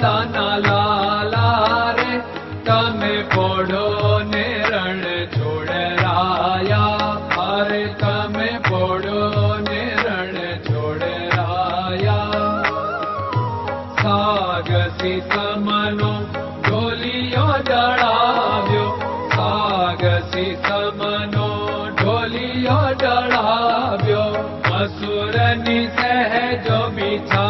दाना लाला रे तमे पोड़ो ने छोड़ राया। अरे तमे पोड़ो ने छोड़ राया। सागसी समनो ढोलियो जड़ाव्यो सागसी समनो ढोलियो जड़ाव्यो असुर सहजो बिछा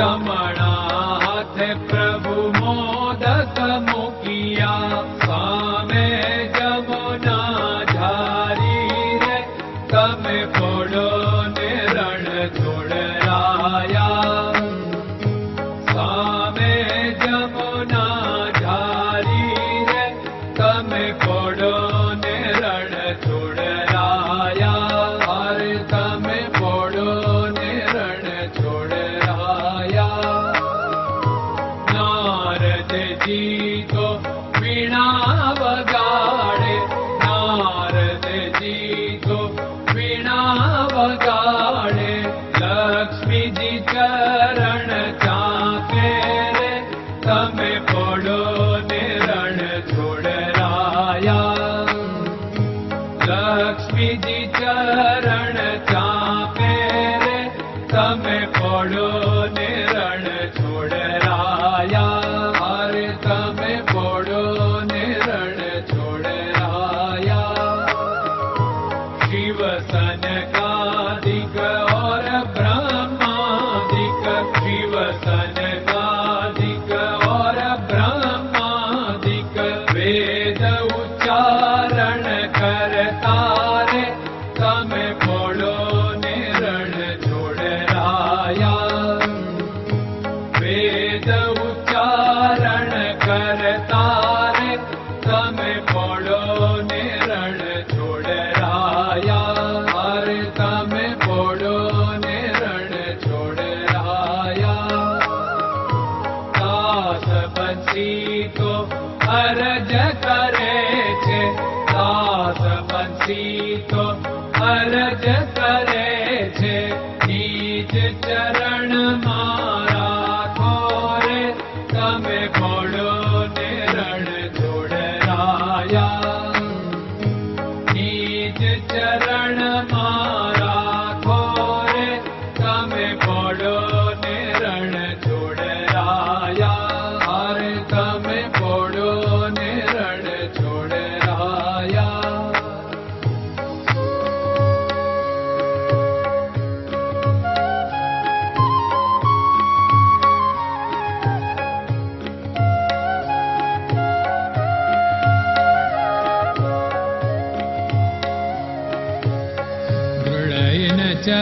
रमणा हाथ प्रभु मोदक मुखिया, सामे जमुना झारी रे। तमे ने रण छोड़राया सामे जमुना झारी रे, तमे ीणा वगाडी विना वगाडे लक्ष्मी जी चरण तेरे तमे पडो छोडराया। लीजी बीतो अरज करे दीतो अरज करे छे। बीज चरण मारा थोरे तमे बोलो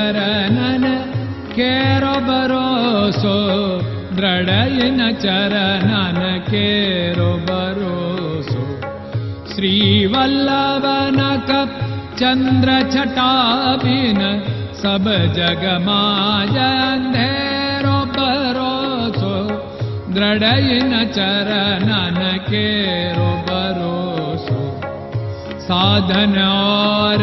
चरणन रो भरोसो द्रडयन चरनोसो श्रीवल्लभ चन्द्र छटाबिन सब जगमाजेरो भरोसो चरणन केरो भरोसो। साधन और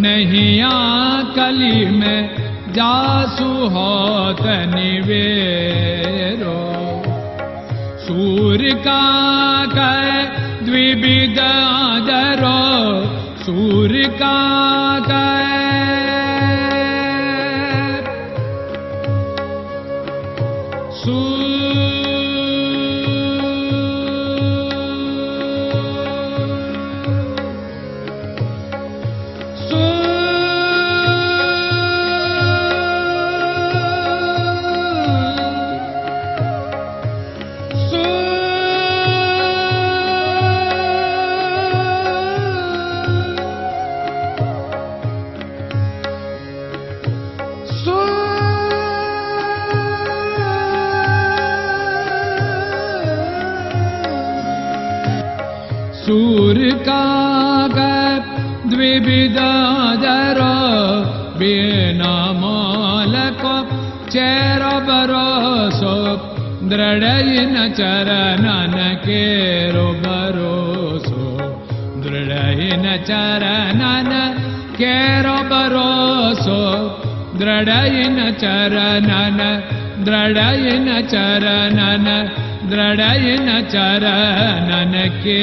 नहीं आ कली में जासु होत निवेरो। सूर्य का कै द्विविध आदरो। सूर्य का कै सूर्य का द्विविदादर बिना मालको चेर बरोसो दृढयिन चरणन केरो दृढयिन चरणन केरो दृढयिन चरणन दृढयिन चरणन दृढयिन चरणन के